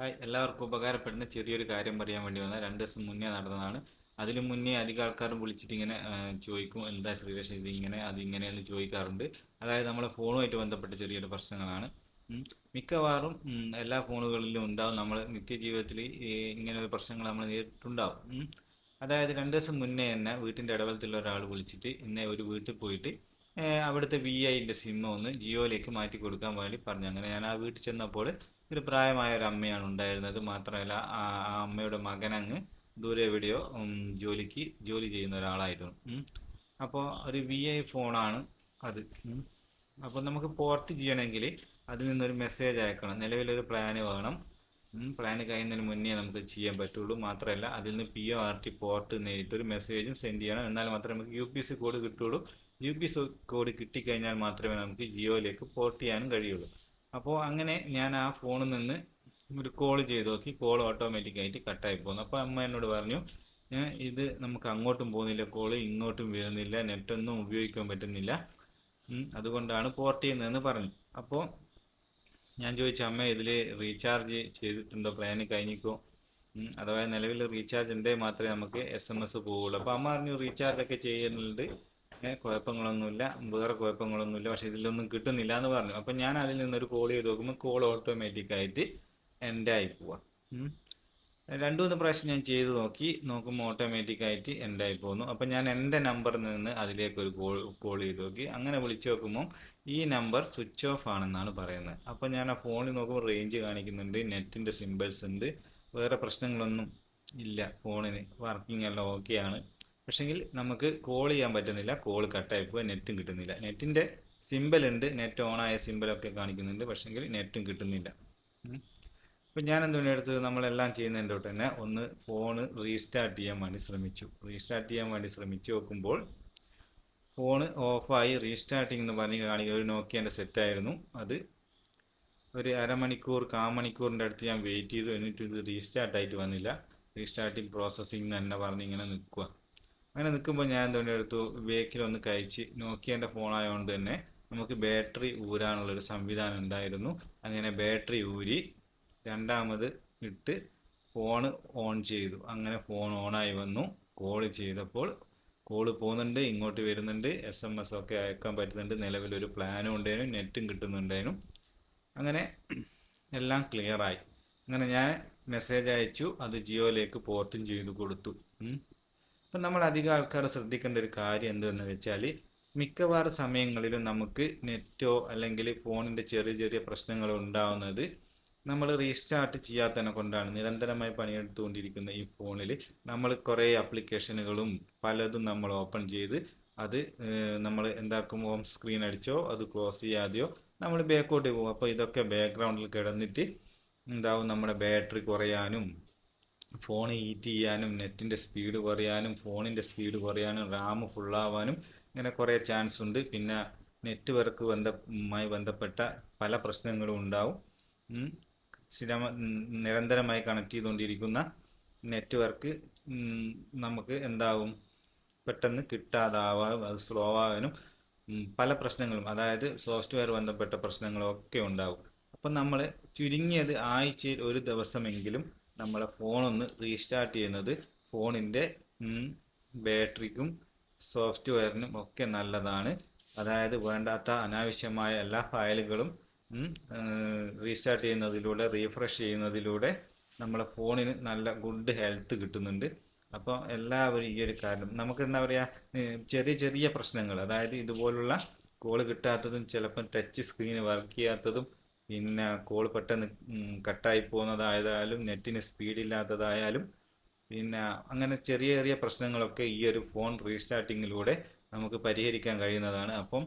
Hi. എല്ലാവർക്കും ഉപകാരപ്പെടുന്ന ചെറിയൊരു കാര്യം പറയാൻ വേണ്ടി വന്ന രണ്ട് ദിവസം മുന്നേ നടന്നതാണ്. അതിന് മുന്നേ അധികം ആൾക്കാരും വിളിച്ചിട്ട് ഇങ്ങനെ ചോദിക്കും എന്താ ശ്രീരക്ഷ ഇത് ഇങ്ങനെ അത് ഇങ്ങനെയെന്ന് ചോദിക്കാറുണ്ട്. അതായത് നമ്മളെ ഫോണുമായിട്ട് ബന്ധപ്പെട്ട ചെറിയൊരു പ്രശ്നങ്ങളാണ്. മിക്കവാറും എല്ലാ ഫോണുകളിലും ഉണ്ടാവും. നമ്മൾ നിത്യജീവിതത്തിൽ ഇങ്ങനെ ഒരു പ്രശ്നങ്ങൾ നമ്മൾ നേരിട്ടുണ്ടാവും. അതായത് രണ്ട് ദിവസം മുന്നേ തന്നെ വീട്ടിന്റെ ഇടവലത്തിലുള്ള ഒരാൾ വിളിച്ചിട്ട് ഇന്നേ ഒരു വീട്ടിൽ പോയിട്ട് അവിടുത്തെ വി ഐന്റെ സിമ്മ ഒന്ന് ജിയോയിലേക്ക് മാറ്റി കൊടുക്കാൻ വേണ്ടി പറഞ്ഞു. അങ്ങനെ ഞാൻ ആ വീട്ടിൽ ചെന്നപ്പോൾ ഒരു പ്രായമായ ഒരു അമ്മയാണ് ഉണ്ടായിരുന്നത്. മാത്രമല്ല ആ അമ്മയുടെ മകൻ അങ്ങ് ദൂരെ എവിടെയോ ജോലിക്ക് ജോലി ചെയ്യുന്ന ഒരാളായിരുന്നു. അപ്പോൾ ഒരു വി ഐ ഫോണാണ് അത്. അപ്പോൾ നമുക്ക് പോർട്ട് ചെയ്യണമെങ്കിൽ അതിൽ നിന്നൊരു മെസ്സേജ് അയക്കണം. നിലവിലൊരു പ്ലാന് വേണം. പ്ലാൻ കഴിയുന്നതിന് മുന്നേ നമുക്ക് ചെയ്യാൻ പറ്റുള്ളൂ. മാത്രമല്ല അതിൽ നിന്ന് P O R T port നേരിട്ടൊരു മെസ്സേജും സെൻഡ് ചെയ്യണം. എന്നാൽ മാത്രമേ നമുക്ക് യു പി സി കോഡ് കിട്ടുള്ളൂ. യു പി സി കോഡ് കിട്ടിക്കഴിഞ്ഞാൽ മാത്രമേ നമുക്ക് ജിയോയിലേക്ക് പോർട്ട് ചെയ്യാനും കഴിയുള്ളൂ. അപ്പോൾ അങ്ങനെ ഞാൻ ആ ഫോണിൽ നിന്ന് ഒരു കോൾ ചെയ്ത് നോക്കി. കോൾ ഓട്ടോമാറ്റിക്കായിട്ട് കട്ടായി പോകുന്നു അപ്പോൾ അമ്മ എന്നോട് പറഞ്ഞു "ഏ, ഇത് നമുക്ക് അങ്ങോട്ടും പോകുന്നില്ല കോൾ ഇങ്ങോട്ടും വരുന്നില്ല നെറ്റൊന്നും ഉപയോഗിക്കാൻ പറ്റുന്നില്ല. അതുകൊണ്ടാണ് പോർട്ട് ചെയ്യുന്നതെന്ന് പറഞ്ഞു. അപ്പോൾ ഞാൻ ചോദിച്ചു അമ്മ ഇതിൽ റീചാർജ് ചെയ്തിട്ടുണ്ടോ? പ്ലാന് കഴിഞ്ഞിക്കോ? അഥവാ നിലവിൽ റീചാർജ് ഉണ്ടെങ്കിൽ മാത്രമേ നമുക്ക് എസ് എം എസ് പോവുള്ളൂ. അപ്പോൾ അമ്മ പറഞ്ഞു റീചാർജ് ഒക്കെ ചെയ്യുന്നുണ്ട്. കുഴപ്പങ്ങളൊന്നുമില്ല. വേറെ കുഴപ്പങ്ങളൊന്നുമില്ല. പക്ഷെ ഇതിലൊന്നും കിട്ടുന്നില്ല എന്ന് പറഞ്ഞു. അപ്പം ഞാൻ അതിൽ നിന്നൊരു കോൾ ചെയ്ത് നോക്കുമ്പോൾ കോൾ ഓട്ടോമാറ്റിക്കായിട്ട് എന്റെ ആയി പോവാം. രണ്ടു മൂന്ന് പ്രാവശ്യം ഞാൻ ചെയ്ത് നോക്കി. നോക്കുമ്പോൾ ഓട്ടോമാറ്റിക്കായിട്ട് എന്റെ ആയി പോകുന്നു അപ്പം ഞാൻ എന്റെ നമ്പറിൽ നിന്ന് അതിലേക്ക് ഒരു കോൾ കോൾ ചെയ്ത് നോക്കി. അങ്ങനെ വിളിച്ച് നോക്കുമ്പോൾ ഈ നമ്പർ സ്വിച്ച് ഓഫ് ആണെന്നാണ് പറയുന്നത്. അപ്പം ഞാൻ ആ ഫോണിൽ നോക്കുമ്പോൾ റേഞ്ച് കാണിക്കുന്നുണ്ട്. നെറ്റിന്റെ സിമ്പിൾസ് ഉണ്ട്. വേറെ പ്രശ്നങ്ങളൊന്നും ഇല്ല. ഫോണിന് വർക്കിംഗ് എല്ലാം ഓക്കെയാണ് പക്ഷെങ്കിൽ നമുക്ക് കോൾ ചെയ്യാൻ പറ്റുന്നില്ല കോൾ കട്ടായി പോയി നെറ്റും കിട്ടുന്നില്ല. നെറ്റിന്റെ സിമ്പിൾ ഉണ്ട് നെറ്റ് ഓൺ ആയ സിമ്പിളൊക്കെ കാണിക്കുന്നുണ്ട് പക്ഷെങ്കിൽ നെറ്റും കിട്ടുന്നില്ല. അപ്പം ഞാൻ എന്തുകൊണ്ട് എടുത്തത്? നമ്മളെല്ലാം ചെയ്യുന്നതിന്റെ തന്നെ ഒന്ന് ഫോണ് റീസ്റ്റാർട്ട് ചെയ്യാൻ വേണ്ടി ശ്രമിച്ചു. റീസ്റ്റാർട്ട് ചെയ്യാൻ വേണ്ടി ശ്രമിച്ചു നോക്കുമ്പോൾ ഫോണ് ഓഫായി റീസ്റ്റാർട്ടിംഗ് എന്ന് പറഞ്ഞ് കാണിക്കുക ഒരു നോക്കിയാന്റെ സെറ്റായിരുന്നു അത് ഒരു അരമണിക്കൂർ കാമണിക്കൂറിന്റെ അടുത്ത് ഞാൻ വെയിറ്റ് ചെയ്തു. എന്നിട്ട് ഇത് റീസ്റ്റാർട്ടായിട്ട് വന്നില്ല. റീസ്റ്റാർട്ടിങ് പ്രോസസ്സിംഗ് തന്നെ പറഞ്ഞ് ഇങ്ങനെ നിൽക്കുക അങ്ങനെ നിൽക്കുമ്പോൾ ഞാൻ എന്തുകൊണ്ട് എടുത്തു ബേക്കിൽ ഒന്ന് കഴിച്ച് നോക്കിയന്റെ ഫോണായതുകൊണ്ട് തന്നെ നമുക്ക് ബാറ്ററി ഊരാനുള്ളൊരു സംവിധാനം ഉണ്ടായിരുന്നു. അങ്ങനെ ബാറ്ററി ഊരി രണ്ടാമത് ഇട്ട് ഫോൺ ഓൺ ചെയ്തു. അങ്ങനെ ഫോൺ ഓണായി വന്നു. കോൾ ചെയ്തപ്പോൾ കോൾ പോകുന്നുണ്ട് ഇങ്ങോട്ട് വരുന്നുണ്ട് എസ് എം എസ് ഒക്കെ അയക്കാൻ പറ്റുന്നുണ്ട്. നിലവിലൊരു പ്ലാനും ഉണ്ടായിരുന്നു നെറ്റും കിട്ടുന്നുണ്ടായിരുന്നു. അങ്ങനെ എല്ലാം ക്ലിയറായി അങ്ങനെ ഞാൻ മെസ്സേജ് അയച്ചു അത് ജിയോയിലേക്ക് പോർട്ടും ചെയ്തു കൊടുത്തു. അപ്പം നമ്മൾ അധികം ആൾക്കാർ ശ്രദ്ധിക്കേണ്ട ഒരു കാര്യം എന്തെന്ന് വെച്ചാൽ മിക്കവാറും സമയങ്ങളിലും നമുക്ക് നെറ്റോ അല്ലെങ്കിൽ ഫോണിന്റെ ചെറിയ ചെറിയ പ്രശ്നങ്ങൾ ഉണ്ടാവുന്നത് നമ്മൾ റീസ്റ്റാർട്ട് ചെയ്യാത്തതിനെ കൊണ്ടാണ്. നിരന്തരമായി പണിയെടുത്തുകൊണ്ടിരിക്കുന്ന ഈ ഫോണിൽ നമ്മൾ കുറേ ആപ്ലിക്കേഷനുകളും പലതും നമ്മൾ ഓപ്പൺ ചെയ്ത് അത് നമ്മൾ എന്താക്കും ഹോം സ്ക്രീൻ അടിച്ചോ അത് ക്ലോസ് ചെയ്യാതെയോ നമ്മൾ ബാക്കോട്ട് പോകും. അപ്പോൾ ഇതൊക്കെ ബാക്ക്ഗ്രൗണ്ടിൽ കിടന്നിട്ട് എന്താവും നമ്മുടെ ബാറ്ററി കുറയാനും ഫോൺ ഹീറ്റ് ചെയ്യാനും നെറ്റിന്റെ സ്പീഡ് കുറയാനും ഫോണിന്റെ സ്പീഡ് കുറയാനും റാം ഫുള്ളാവാനും ഇങ്ങനെ കുറേ ചാൻസ് ഉണ്ട് പിന്നെ നെറ്റ്വർക്ക് ബന്ധമായി ബന്ധപ്പെട്ട പല പ്രശ്നങ്ങളും ഉണ്ടാവും. സ്ഥിരമ നിരന്തരമായി കണക്ട് ചെയ്തുകൊണ്ടിരിക്കുന്ന നെറ്റ്വർക്ക് നമുക്ക് എന്താവും? പെട്ടെന്ന് കിട്ടാതാവാനും അത് സ്ലോ ആവാനും പല പ്രശ്നങ്ങളും അതായത് സോഫ്റ്റ്വെയർ ബന്ധപ്പെട്ട പ്രശ്നങ്ങളൊക്കെ ഉണ്ടാവും. അപ്പം നമ്മൾ ചുരുങ്ങിയത് ആഴ്ചയിൽ ഒരു ദിവസമെങ്കിലും നമ്മളെ ഒന്ന് റീസ്റ്റാർട്ട് ചെയ്യുന്നത് ഫോണിന്റെ ബാറ്ററിക്കും സോഫ്റ്റ്വെയറിനും ഒക്കെ നല്ലതാണ്. അതായത് വേണ്ടാത്ത അനാവശ്യമായ എല്ലാ ഫയലുകളും റീസ്റ്റാർട്ട് ചെയ്യുന്നതിലൂടെ റീഫ്രഷ് ചെയ്യുന്നതിലൂടെ നമ്മളെ ഫോണിന് നല്ല ഗുഡ് ഹെൽത്ത് കിട്ടുന്നുണ്ട്. അപ്പോൾ എല്ലാവരും ഈ ഒരു കാരണം നമുക്ക് എന്താ പറയുക ചെറിയ ചെറിയ പ്രശ്നങ്ങൾ അതായത് ഇതുപോലുള്ള കോൾ കിട്ടാത്തതും ചിലപ്പം ടച്ച് സ്ക്രീൻ വർക്ക് ചെയ്യാത്തതും പിന്നെ കോൾ പെട്ടെന്ന് കട്ടായി പോകുന്നതായാലും നെറ്റിന് സ്പീഡ് ഇല്ലാത്തതായാലും പിന്നെ അങ്ങനെ ചെറിയ ചെറിയ പ്രശ്നങ്ങളൊക്കെ ഈ ഒരു ഫോൺ റീസ്റ്റാർട്ടിങ്ങിലൂടെ നമുക്ക് പരിഹരിക്കാൻ കഴിയുന്നതാണ്. അപ്പം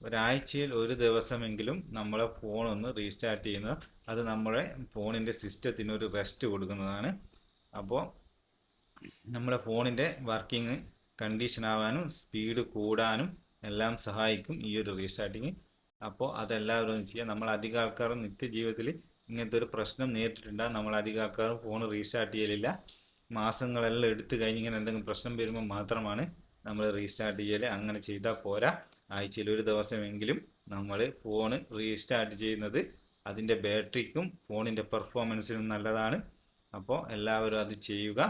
ഒരാഴ്ചയിൽ ഒരു ദിവസമെങ്കിലും നമ്മളെ ഫോൺ ഒന്ന് റീസ്റ്റാർട്ട് ചെയ്യുന്നത് അത് നമ്മുടെ ഫോണിന്റെ സിസ്റ്റത്തിന് ഒരു റെസ്റ്റ് കൊടുക്കുന്നതാണ്. അപ്പോൾ നമ്മുടെ ഫോണിന്റെ വർക്കിംഗ് കണ്ടീഷൻ ആവാനും സ്പീഡ് കൂടാനും എല്ലാം സഹായിക്കും ഈ ഒരു റീസ്റ്റാർട്ടിങ് അപ്പോൾ അതെല്ലാവരും ഒന്ന് ചെയ്യുക നമ്മൾ അധികം ആൾക്കാരും നിത്യജീവിതത്തിൽ ഇങ്ങനത്തെ ഒരു പ്രശ്നം നേരിട്ടിട്ടുണ്ടാകും നമ്മൾ അധികം ആൾക്കാരും ഫോൺ റീസ്റ്റാർട്ട് ചെയ്യലില്ല. മാസങ്ങളെല്ലാം എടുത്തു കഴിഞ്ഞ് ഇങ്ങനെ എന്തെങ്കിലും പ്രശ്നം വരുമ്പോൾ മാത്രമാണ് നമ്മൾ റീസ്റ്റാർട്ട് ചെയ്യൽ അങ്ങനെ ചെയ്താൽ പോരാ. ആഴ്ചയിൽ ഒരു ദിവസമെങ്കിലും നമ്മൾ ഫോൺ റീസ്റ്റാർട്ട് ചെയ്യുന്നത് അതിന്റെ ബാറ്ററിക്കും ഫോണിന്റെ പെർഫോമൻസിനും നല്ലതാണ്. അപ്പോൾ എല്ലാവരും അത് ചെയ്യുക.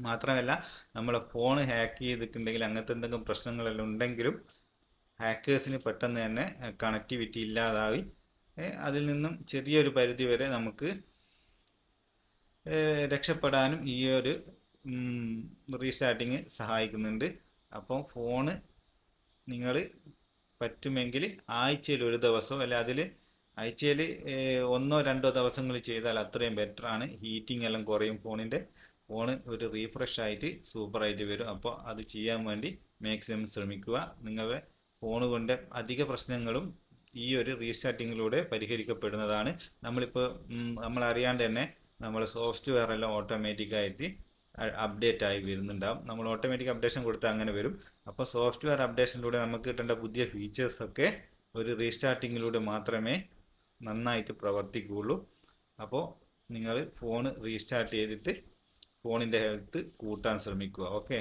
മാത്രമല്ല നമ്മളെ ഫോൺ ഹാക്ക് ചെയ്തിട്ടുണ്ടെങ്കിൽ അങ്ങനത്തെ എന്തെങ്കിലും പ്രശ്നങ്ങളെല്ലാം ഉണ്ടെങ്കിലും ഹാക്കേഴ്സിന് പെട്ടെന്ന് തന്നെ കണക്ടിവിറ്റി ഇല്ലാതായി. അതിൽ നിന്നും ചെറിയൊരു പരിധി വരെ നമുക്ക് രക്ഷപ്പെടാനും ഈ ഒരു റീസ്റ്റാർട്ടിങ് സഹായിക്കുന്നുണ്ട്. അപ്പോൾ ഫോണ് നിങ്ങൾ പറ്റുമെങ്കിൽ ആഴ്ചയിൽ ഒരു ദിവസം അല്ല അതിൽ ആഴ്ചയിൽ ഒന്നോ രണ്ടോ ദിവസങ്ങൾ ചെയ്താൽ അത്രയും ബെറ്റർ ആണ്. ഹീറ്റിംഗ് എല്ലാം കുറയും ഫോണിന്റെ ഫോണ് ഒരു റീഫ്രഷ് ആയിട്ട് സൂപ്പറായിട്ട് വരും. അപ്പോൾ അത് ചെയ്യാൻ വേണ്ടി മാക്സിമം ശ്രമിക്കുക. നിങ്ങളുടെ ഫോൺ കൊണ്ട് അധിക പ്രശ്നങ്ങളും ഈ ഒരു റീസ്റ്റാർട്ടിങ്ങിലൂടെ പരിഹരിക്കപ്പെടുന്നതാണ്. നമ്മളിപ്പോൾ നമ്മൾ അറിയാണ്ട് തന്നെ നമ്മൾ സോഫ്റ്റ്വെയർ എല്ലാം ഓട്ടോമാറ്റിക്കായിട്ട് അപ്ഡേറ്റ് ആയി വരുന്നുണ്ടാവും. നമ്മൾ ഓട്ടോമാറ്റിക് അപ്ഡേഷൻ കൊടുത്താൽ അങ്ങനെ വരും. അപ്പോൾ സോഫ്റ്റ്വെയർ അപ്ഡേഷനിലൂടെ നമുക്ക് കിട്ടേണ്ട പുതിയ ഫീച്ചേഴ്സൊക്കെ ഒരു റീസ്റ്റാർട്ടിങ്ങിലൂടെ മാത്രമേ നന്നായിട്ട് പ്രവർത്തിക്കുകയുള്ളൂ. അപ്പോൾ നിങ്ങൾ ഫോൺ റീസ്റ്റാർട്ട് ചെയ്തിട്ട് ഫോണിന്റെ ഹെൽത്ത് കൂട്ടാൻ ശ്രമിക്കുക. ഓക്കെ?